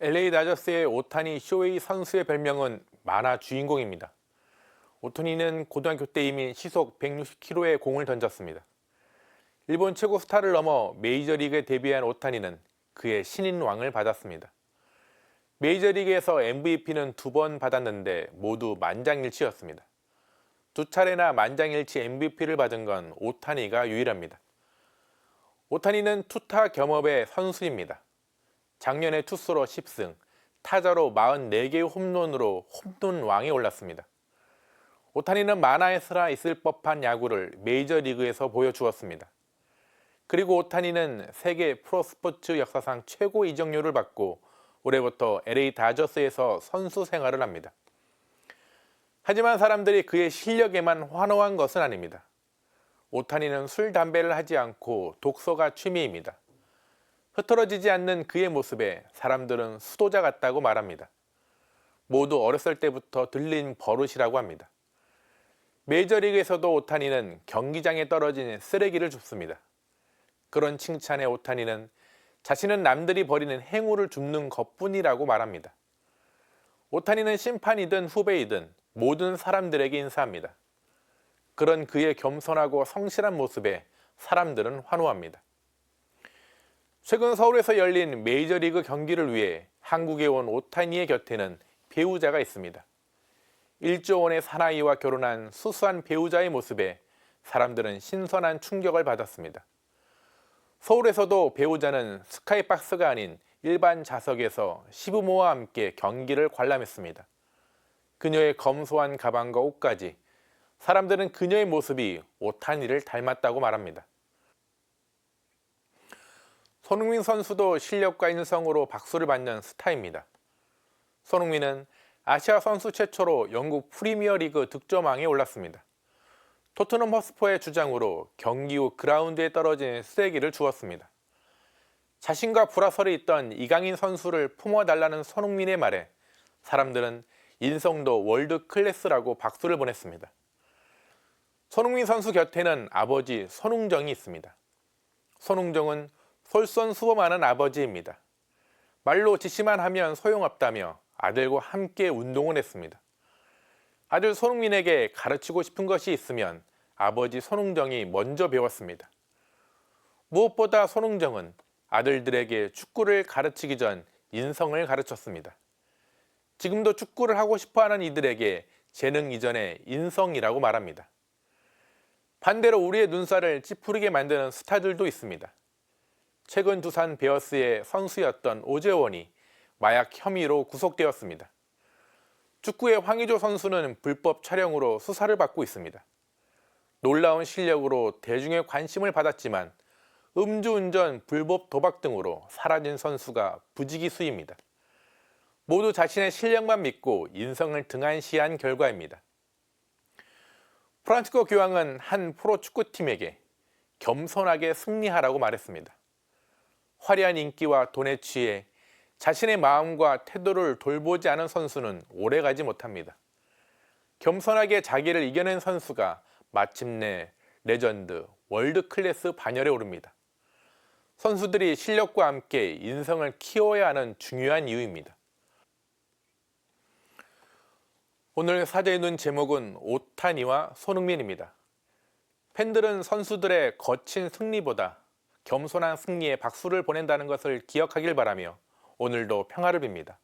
LA 다저스의 오타니 쇼웨이 선수의 별명은 만화 주인공입니다. 오타니는 고등학교 때 이미 시속 160km의 공을 던졌습니다. 일본 최고 스타를 넘어 메이저리그에 데뷔한 오타니는 그의 신인왕을 받았습니다. 메이저리그에서 MVP는 두 번 받았는데 모두 만장일치였습니다. 두 차례나 만장일치 MVP를 받은 건 오타니가 유일합니다. 오타니는 투타 겸업의 선수입니다. 작년에 투수로 10승, 타자로 44개의 홈런으로 홈런 왕에 올랐습니다. 오타니는 만화에서나 있을 법한 야구를 메이저리그에서 보여주었습니다. 그리고 오타니는 세계 프로스포츠 역사상 최고 이적료를 받고 올해부터 LA 다저스에서 선수 생활을 합니다. 하지만 사람들이 그의 실력에만 환호한 것은 아닙니다. 오타니는 술, 담배를 하지 않고 독서가 취미입니다. 흐트러지지 않는 그의 모습에 사람들은 수도자 같다고 말합니다. 모두 어렸을 때부터 들린 버릇이라고 합니다. 메이저리그에서도 오타니는 경기장에 떨어진 쓰레기를 줍습니다. 그런 칭찬에 오타니는 자신은 남들이 벌이는 행우를 줍는 것뿐이라고 말합니다. 오타니는 심판이든 후배이든 모든 사람들에게 인사합니다. 그런 그의 겸손하고 성실한 모습에 사람들은 환호합니다. 최근 서울에서 열린 메이저리그 경기를 위해 한국에 온 오타니의 곁에는 배우자가 있습니다. 1조 원의 사나이와 결혼한 수수한 배우자의 모습에 사람들은 신선한 충격을 받았습니다. 서울에서도 배우자는 스카이박스가 아닌 일반 좌석에서 시부모와 함께 경기를 관람했습니다. 그녀의 검소한 가방과 옷까지 사람들은 그녀의 모습이 오타니를 닮았다고 말합니다. 손흥민 선수도 실력과 인성으로 박수를 받는 스타입니다. 손흥민은 아시아 선수 최초로 영국 프리미어리그 득점왕에 올랐습니다. 토트넘 허스퍼의 주장으로 경기 후 그라운드에 떨어진 쓰레기를 주었습니다. 자신과 불화설이 있던 이강인 선수를 품어달라는 손흥민의 말에 사람들은 인성도 월드 클래스라고 박수를 보냈습니다. 손흥민 선수 곁에는 아버지 손흥정이 있습니다. 손흥정은 솔선수범하는 아버지입니다. 말로 지시만 하면 소용없다며 아들과 함께 운동을 했습니다. 아들 손흥민에게 가르치고 싶은 것이 있으면 아버지 손흥정이 먼저 배웠습니다. 무엇보다 손흥정은 아들들에게 축구를 가르치기 전 인성을 가르쳤습니다. 지금도 축구를 하고 싶어 하는 이들에게 재능 이전의 인성이라고 말합니다. 반대로 우리의 눈살을 찌푸리게 만드는 스타들도 있습니다. 최근 두산 베어스의 선수였던 오재원이 마약 혐의로 구속되었습니다. 축구의 황의조 선수는 불법 촬영으로 수사를 받고 있습니다. 놀라운 실력으로 대중의 관심을 받았지만 음주운전, 불법 도박 등으로 사라진 선수가 부지기수입니다. 모두 자신의 실력만 믿고 인성을 등한시한 결과입니다. 프란치코 교황은 한 프로축구팀에게 겸손하게 승리하라고 말했습니다. 화려한 인기와 돈에 취해 자신의 마음과 태도를 돌보지 않은 선수는 오래가지 못합니다. 겸손하게 자기를 이겨낸 선수가 마침내 레전드, 월드 클래스 반열에 오릅니다. 선수들이 실력과 함께 인성을 키워야 하는 중요한 이유입니다. 오늘 사제의 눈 제목은 오타니와 손흥민입니다. 팬들은 선수들의 거친 승리보다 겸손한 승리에 박수를 보낸다는 것을 기억하길 바라며 오늘도 평화를 빕니다.